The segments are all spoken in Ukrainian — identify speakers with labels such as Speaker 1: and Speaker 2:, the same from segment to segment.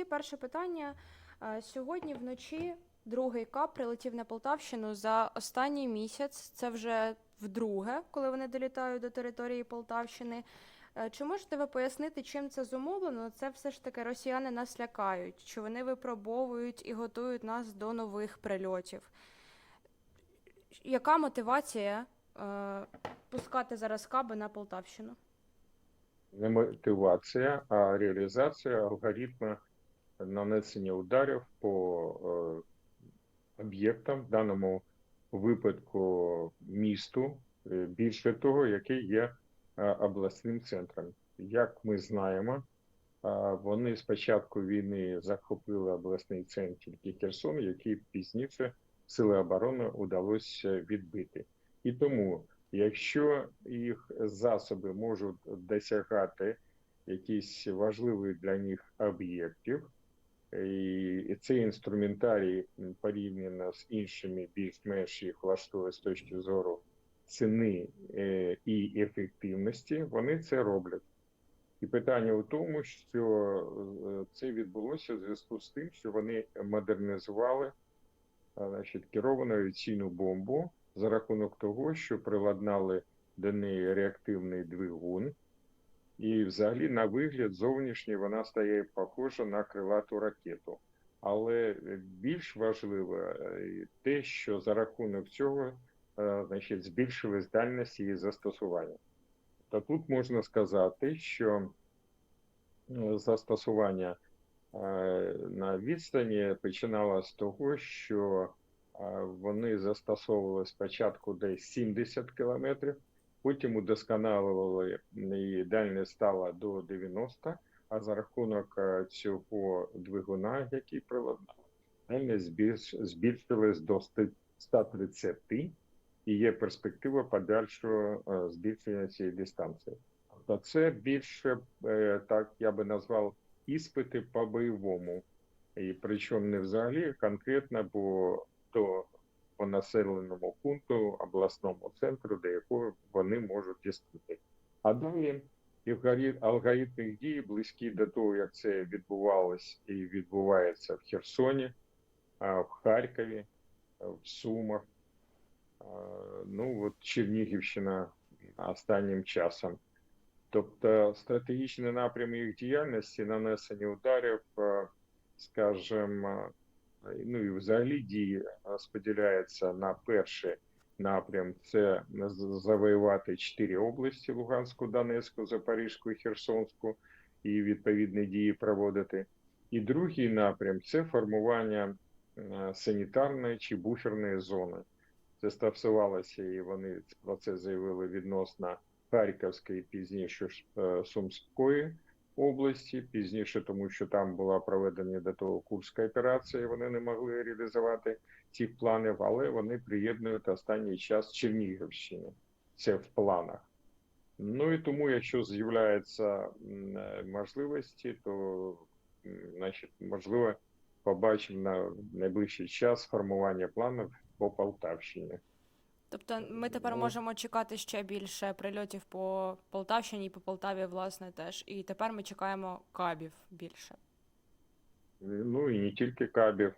Speaker 1: Тоді перше питання. Е, Сьогодні вночі другий кап прилетів на Полтавщину за останній місяць. Це вже вдруге, коли вони долітають до території Полтавщини. Е, Чи можете ви пояснити, чим це зумовлено? Це все ж таки росіяни нас лякають, чи вони випробовують і готують нас до нових прильотів? Яка мотивація е, пускати зараз каби на Полтавщину?
Speaker 2: не мотивація, а реалізація алгоритму нанесення ударів по е, об'єктам, в даному випадку місту, е, більше того, який є е, обласним центром. Як ми знаємо, вони з початку війни захопили обласний центр Херсон, який пізніше сили оборони удалося відбити. І тому Якщо їх засоби можуть досягати якісь важливих для них об'єктів, і цей інструментарій порівняно з іншими більш-менш їх влаштує з точки зору ціни е, і ефективності, вони це роблять. І питання у тому, що е, це відбулося в зв'язку з тим, що вони модернізували значить, керовану авіаційну бомбу за рахунок того, що приладнали до неї реактивний двигун, і взагалі на вигляд зовнішній вона стає похожа на крилату ракету. Але більш важливо е, те, що за рахунок цього е, значить, збільшилась дальність її застосування. То тут можна сказати, що е, застосування е, на відстані починалося з того, що Вони застосовували спочатку десь 70 кілометрів, потім удосконалювали і дальність стала до 90, а за рахунок е, цього двигуна, який приладнав, дальність збільшилась до 100 130 і є перспектива подальшого е, збільшення цієї дистанції. Тобто це більше, е, так я би назвав, іспити по бойовому. І причому не взагалі конкретно, бо до по населеному пункту, обласному центру, до якого вони можуть дістати. А далі алгоритм, алгоритм їх дій близькі до того, як це відбувалось і відбувається в Херсоні, в Харкові, в Сумах, ну от Чернігівщина останнім часом. Тобто стратегічний напрям їх діяльності, нанесення ударів, скажімо, ну і взагалі дії розподіляються на перший напрям це завоювати чотири області: Луганську, Донецьку, Запорізьку і Херсонську, і відповідні дії проводити. І другий напрям це формування е, санітарної чи буферної зони. Це стосувалося, і вони про це заявили відносно Харківської, пізніше е, Сумської області, пізніше, тому що там була проведена до того Курська операція, вони не могли реалізувати цих планів, але вони приєднують останній час Чернігівщини. Це в планах. Ну і тому, якщо з'являються можливості, то значить, можливо побачимо на найближчий час формування планів по Полтавщині.
Speaker 1: Тобто ми тепер
Speaker 2: Ну.
Speaker 1: можемо чекати ще більше прильотів по Полтавщині і по Полтаві, власне, теж. І тепер ми чекаємо кабів більше.
Speaker 2: Ну і не тільки кабів,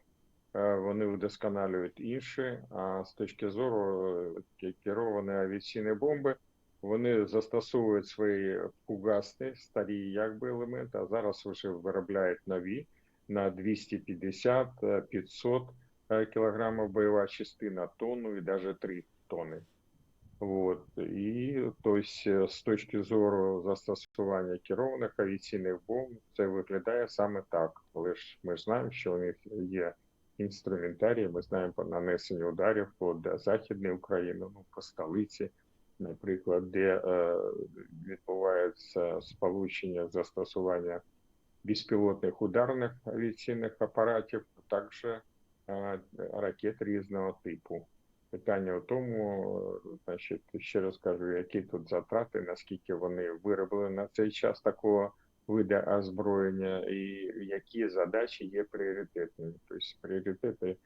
Speaker 2: е, вони вдосконалюють інші. А з точки зору е, керованої авіаційні бомби, вони застосовують свої фугасні старі якби елементи, а зараз вже виробляють нові на 250-500 кілограмів бойова частина, тонну і навіть 3 тонни. Вот. І тобто, з точки зору застосування керованих авіаційних бомб, це виглядає саме так. Але ми знаємо, що у них є інструментарій, ми знаємо по нанесенню ударів по Західній Україні, ну, по столиці, наприклад, де е, відбувається сполучення застосування безпілотних ударних авіаційних апаратів, а також е, ракет різного типу. Питання в тому, значить, ще раз кажу, які тут затрати, наскільки вони виробили на цей час такого виду озброєння, і які задачі є пріоритетними. Тобто пріоритети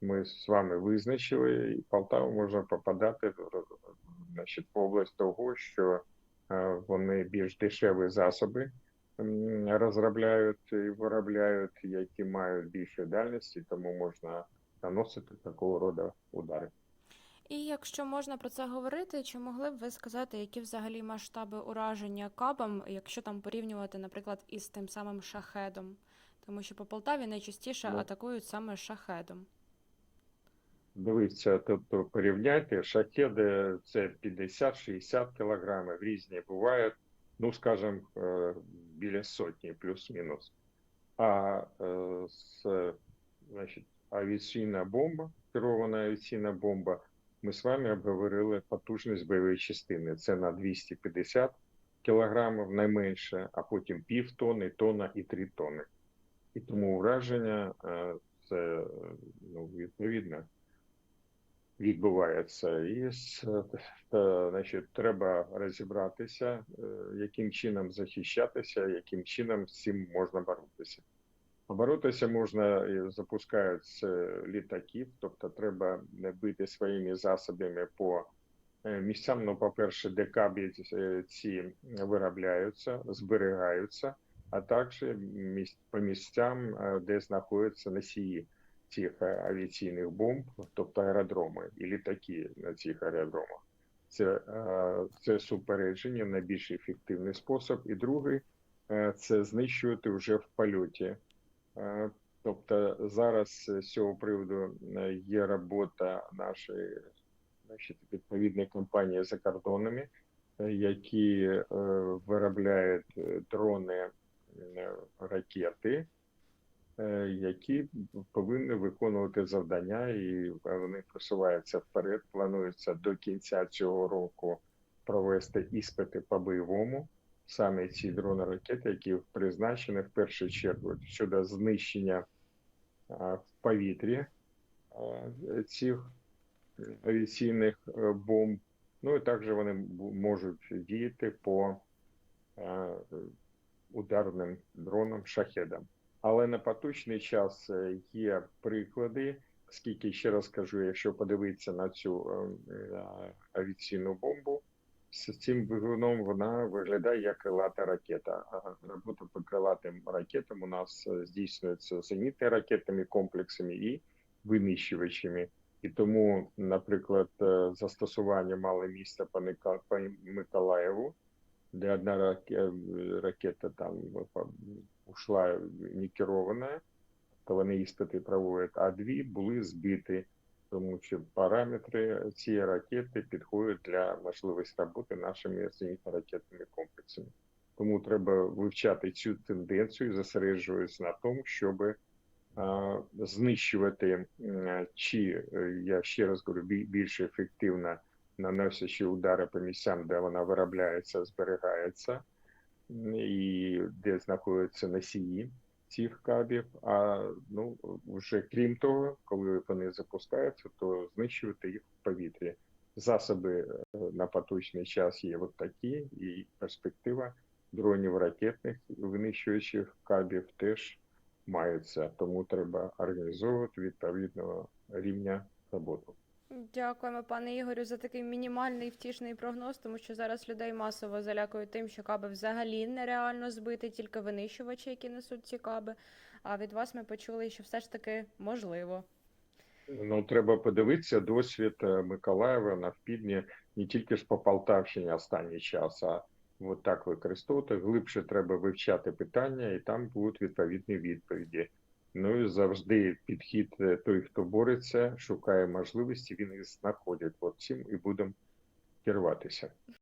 Speaker 2: ми з вами визначили, і Полтаву можна попадати значить, в область того, що е, вони більш дешеві засоби розробляють і виробляють, які мають більше дальності, тому можна наносити такого роду удари.
Speaker 1: І якщо можна про це говорити, чи могли б ви сказати, які взагалі масштаби ураження кабом, якщо там порівнювати, наприклад, із тим самим шахедом? Тому що по Полтаві найчастіше
Speaker 2: Ну.
Speaker 1: атакують саме шахедом.
Speaker 2: Дивіться, тобто порівняйте, шахеди це 50-60 кілограмів, різні бувають, ну, скажімо, е, біля сотні, плюс-мінус. А е, з, значить, авіаційна бомба, керована авіаційна бомба, ми з вами обговорили потужність бойової частини. Це на 250 кілограмів найменше, а потім пів тонни, тонна і три тонни. І тому враження е, це ну, відповідно відбувається. І та, значить, треба розібратися, е, яким чином захищатися, яким чином з цим можна боротися. Боротися можна і запускають з е, літаків, тобто треба бити своїми засобами по е, місцям. Ну, по-перше, де кабі е, ці виробляються, зберігаються, а також по місцям, де знаходяться носії цих авіаційних бомб, тобто аеродроми і літаки на цих аеродромах. Це, це супередження найбільш ефективний спосіб. І другий це знищувати вже в польоті. Е, Тобто зараз з цього приводу е, є робота нашої значить, відповідної компанії за кордонами, е, які виробляють дрони, ракети, які повинні виконувати завдання, і вони просуваються вперед. Планується до кінця цього року провести іспити по бойовому. Саме ці дрони ракети, які призначені в першу чергу щодо знищення в повітрі цих авіаційних е, бомб. Ну і також вони можуть діяти по е, ударним дронам шахедам. Але на поточний час е, є приклади, скільки ще раз кажу, якщо подивитися на цю е, е, авіаційну бомбу, з цим двигуном вона виглядає як крилата ракета. Робота по крилатим ракетам у нас е, здійснюється зенітними ракетними комплексами і винищувачами. І тому, наприклад, е, застосування мало місця по Миколаєву, де одна ракета там ушла не керована, то вони іспити проводять, а дві були збиті, тому що параметри цієї ракети підходять для можливості роботи нашими зенітно-ракетними комплексами. Тому треба вивчати цю тенденцію, зосереджуватися на тому, щоб знищувати чи е, я ще раз говорю, більш ефективно наносячи удари по місцям, де вона виробляється, зберігається, і де знаходяться носії цих кабів. А ну вже крім того, коли вони запускаються, то знищувати їх в повітрі. Засоби е, на поточний час є от такі, і перспектива дронів ракетних винищуючих кабів теж маються, тому треба організовувати відповідного рівня роботу.
Speaker 1: Дякуємо, пане Ігорю, за такий мінімальний втішний прогноз, тому що зараз людей масово залякують тим, що каби взагалі нереально збити, тільки винищувачі, які несуть ці каби. А від вас ми почули, що все ж таки можливо.
Speaker 2: Ну, треба подивитися досвід е, Миколаєва на півдні не тільки ж по Полтавщині останній час, а от так використовувати. Глибше треба вивчати питання, і там будуть відповідні відповіді. Ну і завжди підхід е, той, хто бореться, шукає можливості, він їх знаходить. От цим і будемо керуватися.